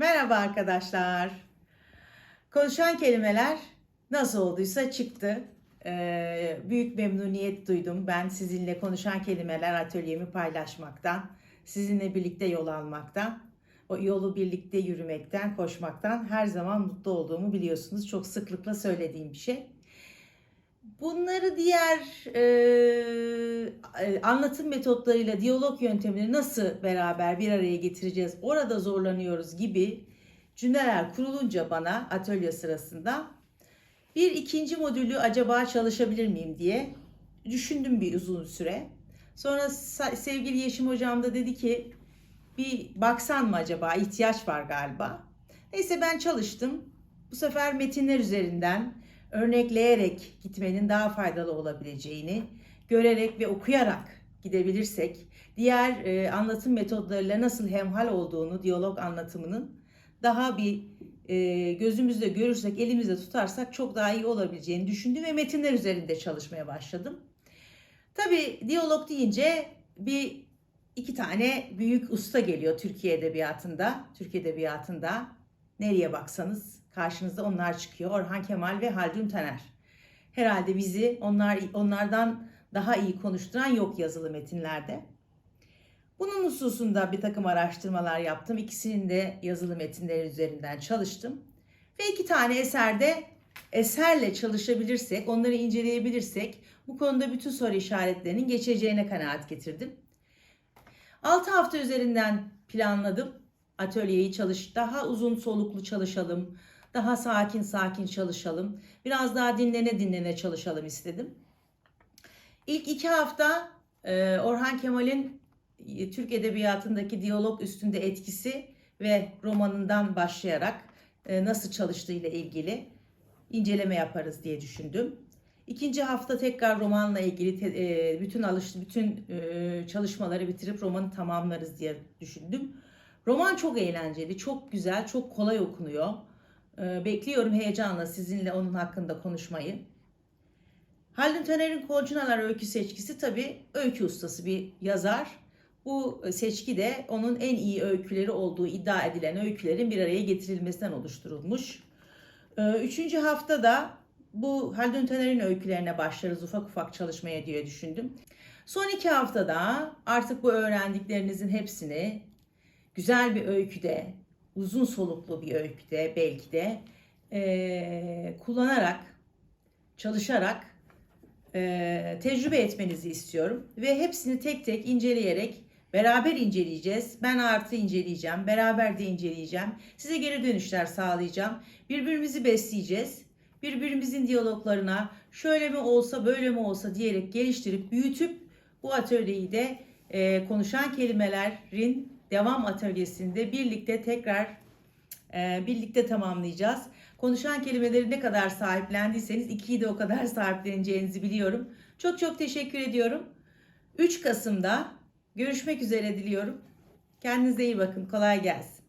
Merhaba arkadaşlar. Konuşan kelimeler nasıl olduysa çıktı. Ee, büyük memnuniyet duydum ben sizinle konuşan kelimeler atölyemi paylaşmaktan, sizinle birlikte yol almaktan, o yolu birlikte yürümekten, koşmaktan her zaman mutlu olduğumu biliyorsunuz. Çok sıklıkla söylediğim bir şey. Bunları diğer e, e, anlatım metotlarıyla diyalog yöntemini nasıl beraber bir araya getireceğiz, orada zorlanıyoruz gibi cümleler kurulunca bana atölye sırasında bir ikinci modülü acaba çalışabilir miyim diye düşündüm bir uzun süre. Sonra sevgili Yeşim hocam da dedi ki bir baksan mı acaba ihtiyaç var galiba. Neyse ben çalıştım. Bu sefer metinler üzerinden örnekleyerek gitmenin daha faydalı olabileceğini görerek ve okuyarak gidebilirsek diğer e, anlatım metodlarıyla nasıl hemhal olduğunu diyalog anlatımının daha bir e, gözümüzde görürsek, elimizde tutarsak çok daha iyi olabileceğini düşündüm ve metinler üzerinde çalışmaya başladım. Tabii diyalog deyince bir iki tane büyük usta geliyor Türkiye Edebiyatı'nda. Türkiye Edebiyatı'nda nereye baksanız karşınıza onlar çıkıyor. Orhan Kemal ve Haldun Taner. Herhalde bizi onlar onlardan daha iyi konuşturan yok yazılı metinlerde. Bunun hususunda bir takım araştırmalar yaptım. İkisinin de yazılı metinleri üzerinden çalıştım. Ve iki tane eserde eserle çalışabilirsek, onları inceleyebilirsek bu konuda bütün soru işaretlerinin geçeceğine kanaat getirdim. 6 hafta üzerinden planladım. Atölyeyi çalış, daha uzun soluklu çalışalım, daha sakin sakin çalışalım, biraz daha dinlene dinlene çalışalım istedim. İlk iki hafta e, Orhan Kemal'in e, Türk Edebiyatı'ndaki diyalog üstünde etkisi ve romanından başlayarak e, nasıl çalıştığıyla ilgili inceleme yaparız diye düşündüm. İkinci hafta tekrar romanla ilgili bütün alış bütün çalışmaları bitirip romanı tamamlarız diye düşündüm. Roman çok eğlenceli, çok güzel, çok kolay okunuyor. E, Bekliyorum heyecanla sizinle onun hakkında konuşmayı. Haldun Taner'in Kolcunalar öykü seçkisi tabii öykü ustası bir yazar. Bu seçki de onun en iyi öyküleri olduğu iddia edilen öykülerin bir araya getirilmesinden oluşturulmuş. Ee, Üçüncü haftada bu Haldun Taner'in öykülerine başlarız ufak ufak çalışmaya diye düşündüm. Son iki haftada artık bu öğrendiklerinizin hepsini güzel bir öyküde, uzun soluklu bir öyküde belki de eee, kullanarak, çalışarak eee, tecrübe etmenizi istiyorum. Ve hepsini tek tek inceleyerek beraber inceleyeceğiz. Ben artı inceleyeceğim, beraber de inceleyeceğim. Size geri dönüşler sağlayacağım. Birbirimizi besleyeceğiz. Birbirimizin diyaloglarına şöyle mi olsa böyle mi olsa diyerek geliştirip büyütüp bu atölyeyi de eee, konuşan kelimelerin devam atölyesinde birlikte tekrar e, birlikte tamamlayacağız. Konuşan kelimeleri ne kadar sahiplendiyseniz ikiyi de o kadar sahipleneceğinizi biliyorum. Çok çok teşekkür ediyorum. 3 Kasım'da görüşmek üzere diliyorum. Kendinize iyi bakın. Kolay gelsin.